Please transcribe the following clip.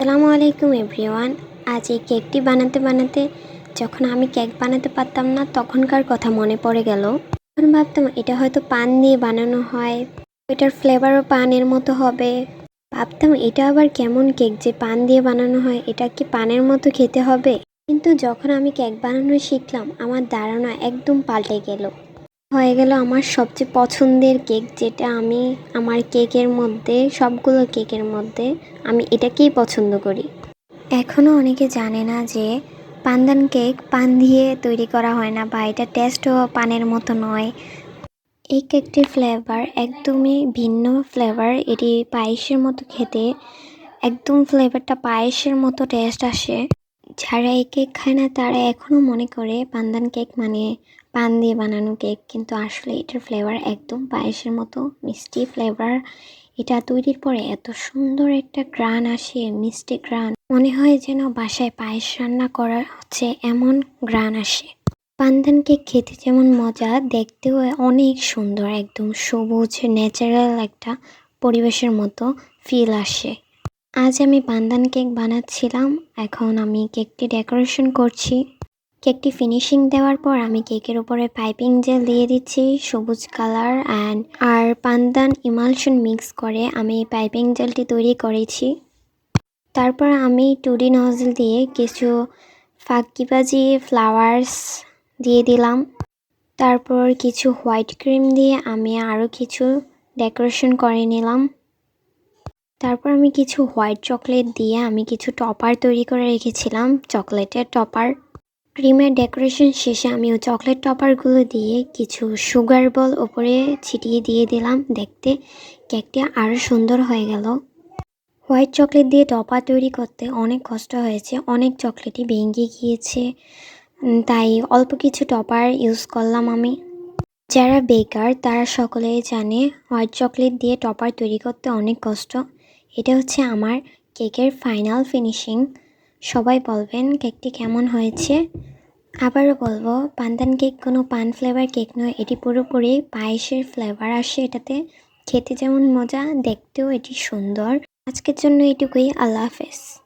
আসসালামু আলাইকুম এভরিওয়ান। আজ এই কেকটি বানাতে বানাতে যখন আমি কেক বানাতে পারতাম না, তখনকার কথা মনে পড়ে গেল। তখন ভাবতাম, এটা হয়তো পান দিয়ে বানানো হয়, এটার ফ্লেভারও পানের মতো হবে। ভাবতাম, এটা আবার কেমন কেক যে পান দিয়ে বানানো হয়, এটা কি পানের মতো খেতে হবে? কিন্তু যখন আমি কেক বানানো শিখলাম, আমার ধারণা একদম পাল্টে গেল। হয়ে গেল আমার সবচেয়ে পছন্দের কেক, যেটা আমি আমার কেকের মধ্যে, সবগুলো কেকের মধ্যে আমি এটাকেই পছন্দ করি। এখনও অনেকে জানে না যে পান্দান কেক পান দিয়ে তৈরি করা হয় না বা এটা টেস্টও পানের মতো নয়। এই কেকটির ফ্লেভার একদমই ভিন্ন ফ্লেভার এটি পায়েসের মতো খেতে, একদম ফ্লেভারটা পায়েসের মতো টেস্ট আসে। যারা এই কেক খায় না, তারা এখনও মনে করে পান্দান কেক মানে পান দিয়ে বানানো কেক, কিন্তু আসলে এটার ফ্লেভার একদম পায়েসের মতো, মিষ্টি ফ্লেভার এটা তৈরির পরে এত সুন্দর একটা গ্রান আসে, মিষ্টি গ্রান মনে হয় যেন বাসায় পায়েস রান্না করা হচ্ছে এমন গ্রান আসে। পান্দান কেক খেতে যেমন মজা, দেখতেও অনেক সুন্দর, একদম সবুজ ন্যাচারাল একটা পরিবেশের মতো ফিল আসে। আজ আমি পান্দান কেক বানাচ্ছিলাম, এখন আমি কেকটি ডেকোরেশন করছি। কেকটি ফিনিশিং দেওয়ার পর আমি কেকের উপরে পাইপিং জেল দিয়ে দিচ্ছি, সবুজ কালার অ্যান্ড আর পান্দান ইমালশন মিক্স করে আমি পাইপিং জেলটি তৈরি করেছি। তারপর আমি টুডি নজল দিয়ে কিছু ফাঁকিবাজি ফ্লাওয়ার্স দিয়ে দিলাম। তারপর কিছু হোয়াইট ক্রিম দিয়ে আমি আরও কিছু ডেকোরেশন করে নিলাম। তারপর আমি কিছু হোয়াইট চকলেট দিয়ে আমি কিছু টপার তৈরি করে রেখেছিলাম চকলেটের টপার ক্রিমের ডেকোরেশন শেষে আমি চকলেট টপারগুলো দিয়ে কিছু সুগার বল ওপরে ছিটিয়ে দিয়ে দিলাম। দেখতে কেকটি আরও সুন্দর হয়ে গেল। হোয়াইট চকলেট দিয়ে টপার তৈরি করতে অনেক কষ্ট হয়েছে। অনেক চকলেটই ভেঙে গিয়েছে। তাই অল্প কিছু টপার ইউজ করলাম আমি। যারা বেকার, তারা সকলেই জানে হোয়াইট চকলেট দিয়ে টপার তৈরি করতে অনেক কষ্ট। এটা হচ্ছে আমার কেকের ফাইনাল ফিনিশিং। সবাই বলবেন কেকটি কেমন হয়েছে? আবারও বলব, পান্দান কেক কোনো পান ফ্লেভার কেক নয়, এটি পুরোপুরি পায়েসের ফ্লেভার আসে এটাতে। খেতে যেমন মজা, দেখতেও এটি সুন্দর। আজকের জন্য এটুকুই, আল্লাহ হাফেজ।